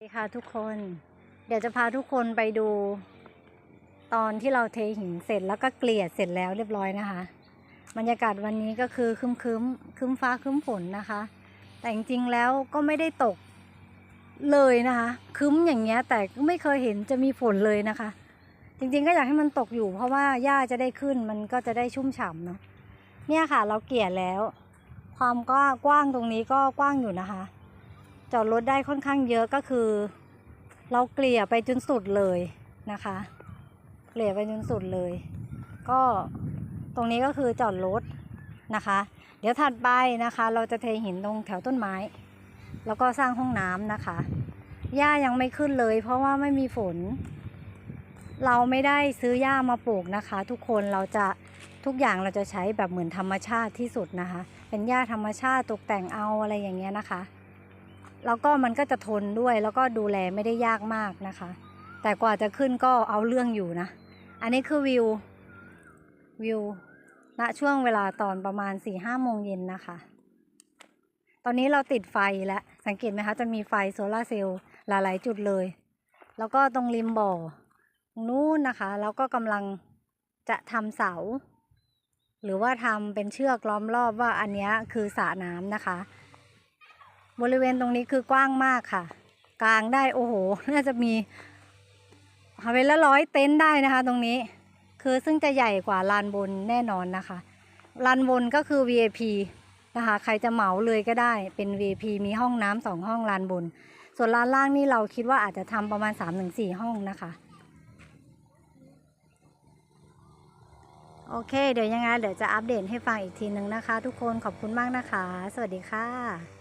สวัสดีค่ะทุกคน เดี๋ยวจะพาทุกคนไปดู ตอนที่เราเทหินเสร็จแล้วก็เกลี่ยเสร็จแล้วเรียบร้อยนะคะ บรรยากาศวันนี้ก็คือคึมคึมคึมฟ้าคึมฝนนะคะ แต่จริงๆแล้วก็ไม่ได้ตกเลยนะคะ คึมอย่างเงี้ยแต่ไม่เคยเห็นจะมีฝนเลยนะคะ จริงๆก็อยากให้มันตกอยู่ เพราะว่าหญ้าจะได้ขึ้นมันก็จะได้ชุ่มฉ่ำเนาะเนี่ยค่ะเราเกลี่ยแล้ว ความกว้างกว้างตรงนี้ก็กว้างอยู่นะคะ จอดรถได้ค่อนข้างเยอะก็คือ เราเกลี่ยไปจนสุดเลยนะคะ เกลี่ยไปจนสุดเลย ก็ตรงนี้ก็คือจอดรถนะคะ เดี๋ยวถัดไปนะคะ เราจะเทหินตรงแถวต้นไม้ แล้วก็สร้างห้องน้ำนะคะหญ้ายังไม่ขึ้นเลย เพราะว่าไม่มีฝน เราไม่ได้ซื้อหญ้ามาปลูกนะคะ ทุกคนเราจะทุกอย่างเราจะใช้แบบเหมือนธรรมชาติที่สุดนะคะ เป็นหญ้าธรรมชาติตกแต่งเอาอะไรอย่างเงี้ยนะคะ แล้วก็มันก็จะทนด้วยแล้วก็ดูแลไม่ได้ยากมากนะคะ แต่กว่าจะขึ้นก็เอาเรื่องอยู่นะ อันนี้คือวิววิวณช่วงเวลาตอนประมาณ4ี่ห้าโมงเย็นนะคะ ตอนนี้เราติดไฟแล้วสังเกตไหมคะจะมีไฟโซลาเซลล์หลาย ๆ จุดเลย แล้วก็ตรงริมบ่อตรงนู้นนะคะ แล้วก็กำลังจะทำเสา หรือว่าทำเป็นเชือกล้อมรอบว่าอันนี้คือสระน้ำนะคะ บริเวณตรงนี้คือกว้างมากค่ะ กลางได้โอ้โห น่าจะมีเอาเป็นละร้อยเต็นท์ได้นะคะ ตรงนี้ คือซึ่งจะใหญ่กว่าลานบนแน่นอนนะคะ ลานบนก็คือ VIP นะคะ ใครจะเหมาเลยก็ได้เป็น VIP มีห้องน้ำสองห้องลานบน ส่วนลานล่างนี่เราคิดว่าอาจจะทำประมาณ 3-4 ห้องนะคะโอเค เดี๋ยวยังไง เดี๋ยวจะอัปเดตให้ฟังอีกทีนึงนะคะ ทุกคนขอบคุณมากนะคะ สวัสดีค่ะ